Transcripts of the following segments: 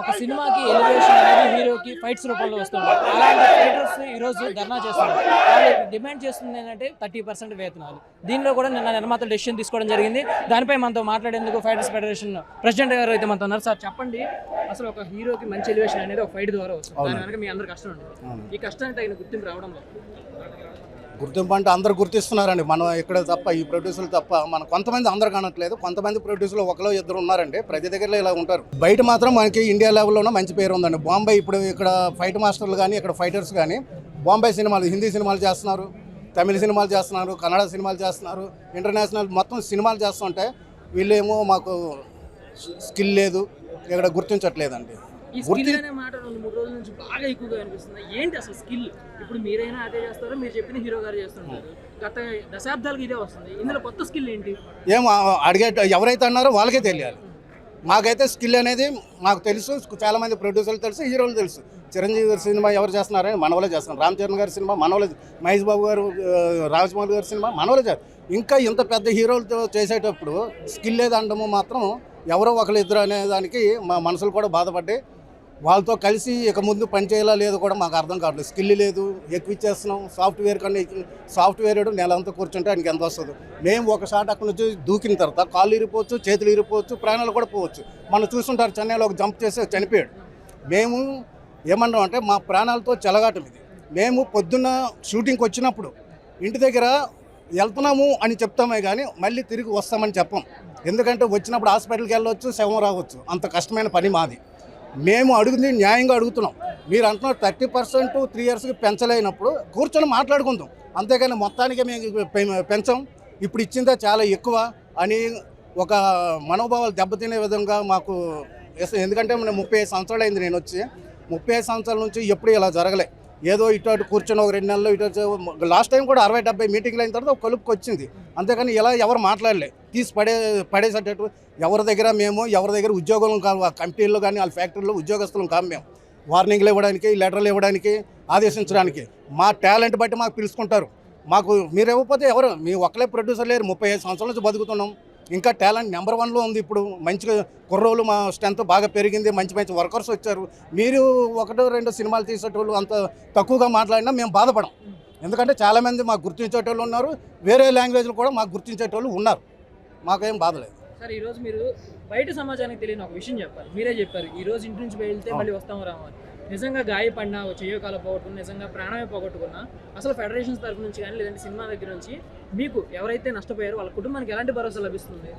ఒక సినిమాకి ఎలివేషన్ అనేది హీరోకి ఫైట్స్ రూపంలో వస్తుంది. అలాంటి ఫైటర్స్ ఈ రోజు ధర్నా చేస్తున్నారు. వాళ్ళు డిమాండ్ చేస్తుంది ఏంటంటే థర్టీ పర్సెంట్ వేతనాలు. దీనిలో కూడా నిన్న నిర్మాతలు డెసిషన్ తీసుకోవడం జరిగింది. దానిపై మనతో మాట్లాడేందుకు ఫైటర్స్ ఫెడరేషన్ ప్రెసిడెంట్ గారు అయితే మనతో ఉన్నారు. సార్ చెప్పండి. అసలు ఒక హీరోకి మంచి ఎలివేషన్ అనేది ఒక ఫైట్ ద్వారా వస్తుంది. దాని వెనక మీ అందరు కష్టం ఉంటుంది ఈ కష్టానికి తగిన గుర్తింపు రావడంలో. గుర్తింపు అంటే అందరు గుర్తిస్తున్నారండి. మనం ఇక్కడ తప్ప ఈ ప్రొడ్యూసర్లు తప్ప మన కొంతమంది అందరు కానట్లేదు. కొంతమంది ప్రొడ్యూసర్లు ఒకలో ఇద్దరు ఉన్నారండి. ప్రతి దగ్గరలో ఇలా ఉంటారు. బయట మాత్రం మనకి ఇండియా లెవెల్లోనే మంచి పేరు ఉందండి. బాంబే ఇప్పుడు ఇక్కడ ఫైట్ మాస్టర్లు కానీ ఇక్కడ ఫైటర్స్ కానీ బాంబే సినిమాలు హిందీ సినిమాలు చేస్తున్నారు. తమిళ సినిమాలు చేస్తున్నారు. కన్నడ సినిమాలు చేస్తున్నారు. ఇంటర్నేషనల్ మొత్తం సినిమాలు చేస్తుంటే వీళ్ళేమో మాకు స్కిల్ లేదు. ఇక్కడ గుర్తించట్లేదండి. ఈ స్కిల్ అనే మాట రెండు మూడు రోజుల నుంచి బాగా ఎక్కువగా అనిపిస్తుంది. ఏంటి అసలు స్కిల్? ఇప్పుడు మీరైనా అదే చేస్తారో? మీరు చెప్పిన హీరో గారు చేస్తుంటారు. గత దశాబ్దాలకు ఇదే వస్తుంది. ఇందులో కొత్త స్కిల్ ఏంటి? ఏం అడిగే ఎవరైతే అన్నారో వాళ్ళకే తెలియాలి. మాకైతే స్కిల్ అనేది మాకు తెలుసు. చాలామంది ప్రొడ్యూసర్లు తెలుసు హీరోలు తెలుసు. చిరంజీవి గారి సినిమా ఎవరు చేస్తున్నారని మనవలే చేస్తున్నారు. రామ్ చరణ్ గారి సినిమా మనవలే మహేష్ బాబు గారు రాజమౌళి గారి సినిమా మనవలే చేస్తారు ఇంకా ఇంత పెద్ద హీరోలతో చేసేటప్పుడు స్కిల్ లేదండము మాత్రం ఎవరో ఒకరు ఇద్దరు అనే దానికి మా మనసులు కూడా బాధపడ్డాయి. వాళ్ళతో కలిసి ఇక ముందు పనిచేయాలా లేదు లేదో కూడా మాకు అర్థం కావట్లేదు. స్కిల్ లేదు ఎక్కువ ఇచ్చేస్తున్నాం సాఫ్ట్వేర్ కన్నా సాఫ్ట్వేర్ నెల అంతా కూర్చుంటే ఆయనకి ఎంత వస్తుంది? మేము ఒక షాట్ అక్కడ నుంచి దూకిన తర్వాత కాళ్ళు ఇరిపోవచ్చు చేతులు ఇరిపోవచ్చు ప్రాణాలు కూడా పోవచ్చు. మనం చూస్తుంటారు చెన్నైలో ఒక జంప్ చేసి చనిపోయాడు. మేము ఏమన్నాం అంటే మా ప్రాణాలతో చెలగాటం ఇది. మేము పొద్దున్న షూటింగ్కి వచ్చినప్పుడు ఇంటి దగ్గర వెళ్తున్నాము అని చెప్తామే కానీ మళ్ళీ తిరిగి వస్తామని చెప్పం. ఎందుకంటే వచ్చినప్పుడు హాస్పిటల్కి వెళ్ళవచ్చు శవం రావచ్చు. అంత కష్టమైన పని మాది. మేము అడుగుతుంది న్యాయంగా అడుగుతున్నాం. మీరు అంటున్నారు థర్టీ పర్సెంట్ త్రీ ఇయర్స్కి పెంచలేనప్పుడు కూర్చొని మాట్లాడుకుందాం. అంతేగాని మొత్తానికి మేము పె- పెంచాం. ఇప్పుడు ఇచ్చిందే చాలా ఎక్కువ అని ఒక మనోభావాలు దెబ్బతినే విధంగా మాకు ఎందుకంటే నేను ముప్పై ఐదు సంవత్సరాలు అయింది నేను వచ్చి ముప్పై ఐదు సంవత్సరాల నుంచి ఎప్పుడు ఇలా జరగలే. ఏదో ఇటు కూర్చొని ఒక రెండు నెలలు ఇటు లాస్ట్ టైం కూడా అరవై డెబ్బై మీటింగ్లు అయిన తర్వాత ఒక కలుపుకి వచ్చింది. అంతేకాని ఇలా ఎవరు మాట్లాడలే. తీసి పడే పడేసేటట్టు ఎవరి దగ్గర మేము ఎవరి దగ్గర ఉద్యోగులు కాదు కంపెనీల్లో కానీ వాళ్ళ ఫ్యాక్టరీలో ఉద్యోగస్తులం కాదు మేము. వార్నింగ్లు ఇవ్వడానికి లెటర్లు ఇవ్వడానికి ఆదేశించడానికి. మా టాలెంట్ బట్టి మాకు పిలుచుకుంటారు. మాకు మీరు ఇవ్వకపోతే ఎవరు మీ ఒక్కలే ప్రొడ్యూసర్ లేరు. ముప్పై ఐదు సంవత్సరాల నుంచి బతుకుతున్నాం. ఇంకా టాలెంట్ నెంబర్ వన్లో ఉంది ఇప్పుడు. మంచిగా కుర్రోళ్ళు మా స్ట్రెంత్ బాగా పెరిగింది. మంచి మంచి వర్కర్స్ వచ్చారు. మీరు ఒకటో రెండు సినిమాలు తీసేటోళ్ళు అంత తక్కువగా మాట్లాడినా మేము బాధపడం. ఎందుకంటే చాలామంది మాకు గుర్తించేటోళ్ళు ఉన్నారు. వేరే లాంగ్వేజ్లు కూడా మాకు గుర్తించేటోళ్ళు ఉన్నారు. మాకేం బాధలేదు సార్ ఈరోజు మీరు బయట సమాజానికి తెలియని ఒక విషయం చెప్పాలి. మీరే చెప్పారు. ఈరోజు ఇంటి నుంచి వెళ్తే మళ్ళీ వస్తాము రామని నిజంగా గాయపడినా ఓ చెయ్యో కాలు పోగొట్టుకున్నా నిజంగా ప్రాణమే పోగొట్టుకున్నా అసలు ఫెడరేషన్స్ తరఫు నుంచి కానీ లేదంటే సినిమా దగ్గర నుంచి మీకు ఎవరైతే నష్టపోయారో వాళ్ళ కుటుంబానికి ఎలాంటి భరోసా లభిస్తుంది?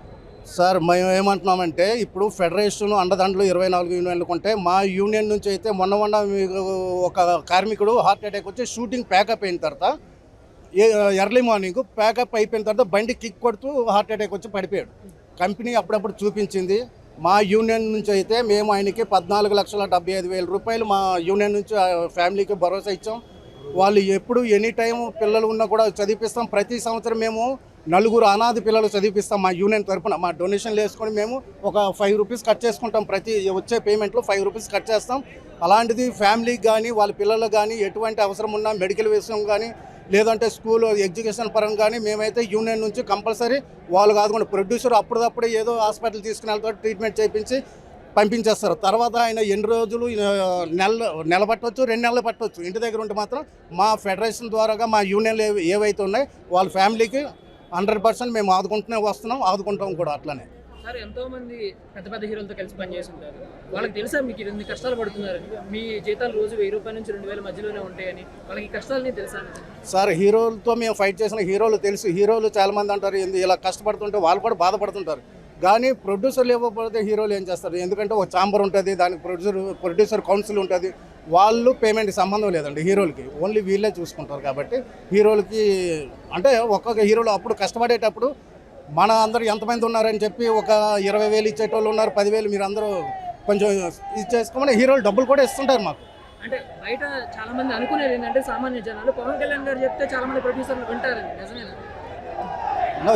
సార్ మేము ఏమంటున్నామంటే ఇప్పుడు ఫెడరేషన్ అండదండలు ఇరవై నాలుగు యూనియన్లు కొంటే మా యూనియన్ నుంచి అయితే మొన్న మొన్న మీకు ఒక కార్మికుడు హార్ట్ అటాక్ వచ్చి షూటింగ్ ప్యాకప్ అయిన తర్వాత ఎర్లీ మార్నింగ్ ప్యాకప్ అయిపోయిన తర్వాత బండి కిక్ కొడుతూ హార్ట్ అటాక్ వచ్చి పడిపోయాడు. కంపెనీ అప్పుడప్పుడు చూపించింది. మా యూనియన్ నుంచి అయితే మేము ఆయనకి పద్నాలుగు లక్షల డెబ్బై ఐదు వేల రూపాయలు మా యూనియన్ నుంచి ఫ్యామిలీకి భరోసా ఇచ్చాం. వాళ్ళు ఎప్పుడు ఎనీ టైం పిల్లలు ఉన్నా కూడా చదివిస్తాం ప్రతి సంవత్సరం మేము నలుగురు అనాథ పిల్లలు చదివిపిస్తాం మా యూనియన్ తరపున. మా డొనేషన్లు వేసుకొని మేము ఒక ఫైవ్ రూపీస్ కట్ చేసుకుంటాం. ప్రతి వచ్చే పేమెంట్లో ఫైవ్ రూపీస్ కట్ చేస్తాం. అలాంటిది ఫ్యామిలీకి కానీ వాళ్ళ పిల్లలకు కానీ ఎటువంటి అవసరం ఉన్నా మెడికల్ విషయం కానీ లేదంటే స్కూల్ ఎడ్యుకేషన్ పరంగా కానీ మేమైతే యూనియన్ నుంచి కంపల్సరీ వాళ్ళు కాదుకుండా ప్రొడ్యూసర్ అప్పుడప్పుడే ఏదో హాస్పిటల్ తీసుకుని వెళ్తాడు ట్రీట్మెంట్ చేయించి పంపించేస్తారు. తర్వాత ఆయన ఎన్ని రోజులు నెల నెల పట్టవచ్చు రెండు నెలలు పట్టవచ్చు ఇంటి దగ్గర ఉంటే మాత్రం మా ఫెడరేషన్ ద్వారాగా మా యూనియన్లు ఏవైతే ఉన్నాయో వాళ్ళ ఫ్యామిలీకి హండ్రెడ్ పర్సెంట్ మేము ఆదుకుంటూనే వస్తున్నాం ఆదుకుంటాం కూడా అట్లనే. సార్ ఎంతో మంది పెద్ద పెద్ద హీరోలతో కలిసి పనిచేసి ఉంటారు. వాళ్ళకి తెలుసా మీకు ఇన్ని కష్టాలు పడుతున్నారని? మీ జీతాలు రోజు వెయ్యి రూపాయల నుంచి రెండు వేల మధ్యలోనే ఉంటాయని. వాళ్ళకి కష్టాలని తెలుసా సార్ హీరోలతో మేము ఫైట్ చేసిన హీరోలు తెలుసు. హీరోలు చాలామంది అంటారు ఇలా కష్టపడుతుంటే వాళ్ళు కూడా బాధపడుతుంటారు. కానీ ప్రొడ్యూసర్లు ఇవ్వకపోతే హీరోలు ఏం చేస్తారు? ఎందుకంటే ఒక ఛాంబర్ ఉంటుంది దానికి ప్రొడ్యూసర్ ప్రొడ్యూసర్ కౌన్సిల్ ఉంటుంది. వాళ్ళు పేమెంట్ సంబంధం లేదండి హీరోలకి. ఓన్లీ వీళ్ళే చూసుకుంటారు కాబట్టి హీరోలకి అంటే ఒక్కొక్క హీరోలు అప్పుడు కష్టపడేటప్పుడు మన అందరూ ఎంతమంది ఉన్నారని చెప్పి ఒక ఇరవై వేలు ఇచ్చేటోళ్ళు ఉన్నారు పదివేలు మీరు అందరూ కొంచెం ఇది చేసుకోమని హీరోలు డబ్బులు కూడా ఇస్తుంటారు మాకు. అంటే బయట చాలా మంది అనుకునేది ఏంటంటే సామాన్య జనాలు పవన్ కళ్యాణ్ గారు చెప్తే చాలా మంది ప్రొడ్యూసర్లు వింటారని నిజమేనా?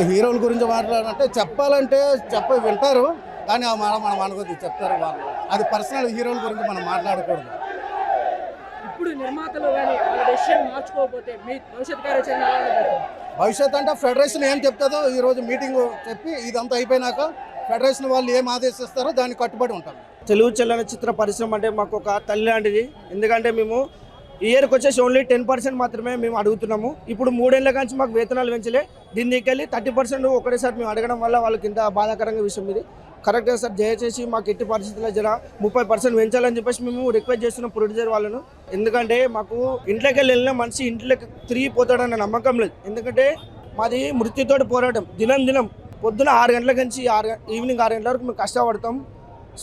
హీరోల గురించి మాట్లాడాలంటే చెప్పాలంటే చెప్ప వింటారు కానీ ఆ మనం మనం అనుకోద్ది చెప్తారు వాళ్ళు. అది పర్సనల్ హీరోల గురించి మనం మాట్లాడకూడదు. నిర్మాతలు కానీ వాళ్ళ డెసిషన్ మార్చుకోకపోతే మీ భవిష్యత్ కార్యాచరణ? భవిష్యత్ అంటే ఫెడరేషన్ ఏం చెప్తుందో ఈరోజు మీటింగ్ చెప్పి ఇదంతా అయిపోయినాక ఫెడరేషన్ వాళ్ళు ఏం ఆదేశిస్తారో దానికి కట్టుబడి ఉంటాం. తెలుగు చలనచిత్ర పరిశ్రమ అంటే మాకు ఒక తల్లి లాంటిది ఎందుకంటే మేము ఈ ఇయర్కి వచ్చేసి ఓన్లీ టెన్ పర్సెంట్ మాత్రమే మేము అడుగుతున్నాము. ఇప్పుడు మూడేళ్ళ నుంచి మాకు వేతనాలు పెంచలే. దీని దిక్కెళ్ళి థర్టీ పర్సెంట్ ఒకటేసారి మేము అడగడం వల్ల వాళ్ళకి ఇంత బాధాకరంగా విషయం ఇది. కరెక్ట్గా సార్ దయచేసి మాకు ఎట్టి పరిస్థితుల్లో జర ముప్పై పర్సెంట్ పెంచాలని చెప్పేసి మేము రిక్వెస్ట్ చేస్తున్నాం ప్రొడ్యూసర్ వాళ్ళను. ఎందుకంటే మాకు ఇంట్లోకి వెళ్ళిన మనిషి ఇంట్లోకి తిరిగి పోతాడన్న నమ్మకం లేదు. ఎందుకంటే మాది మృత్యుతోటి పోరాటం. దినం దినం పొద్దున ఆరు గంటల నుంచి ఆరు ఈవినింగ్ ఆరు గంటల వరకు మేము కష్టపడతాం.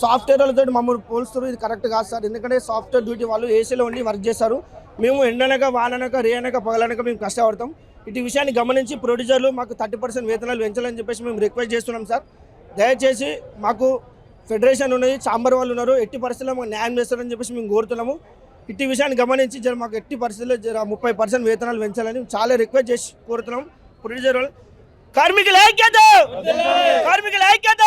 సాఫ్ట్వేర్ వాళ్ళతో మమ్మల్ని పోలుస్తారు ఇది కరెక్ట్ కాదు సార్. ఎందుకంటే సాఫ్ట్వేర్ డ్యూటీ వాళ్ళు ఏసీలో ఉండి వర్క్ చేస్తారు. మేము ఎండనక వాననక రేయనక పగలనక మేము కష్టపడతాం. ఇటు విషయాన్ని గమనించి ప్రొడ్యూసర్లు మాకు థర్టీ పర్సెంట్ వేతనాలు పెంచాలని చెప్పేసి మేము రిక్వెస్ట్ చేస్తున్నాం సార్. దయచేసి మాకు ఫెడరేషన్ ఉన్నది చాంబర్ వాళ్ళు ఉన్నారు. ఎట్టి పరిస్థితుల్లో మాకు న్యాయం చేస్తారని చెప్పేసి మేము కోరుతున్నాము. ఇట్టి విషయాన్ని గమనించి జర మాకు ఎట్టి పరిస్థితుల్లో జర ముప్పై పర్సెంట్ వేతనాలు పెంచాలని చాలా రిక్వెస్ట్ చేసి కోరుతున్నాం. ప్రొడ్యూసర్ వాళ్ళు కార్మికుల ఐక్యత! కార్మికుల ఐక్యత!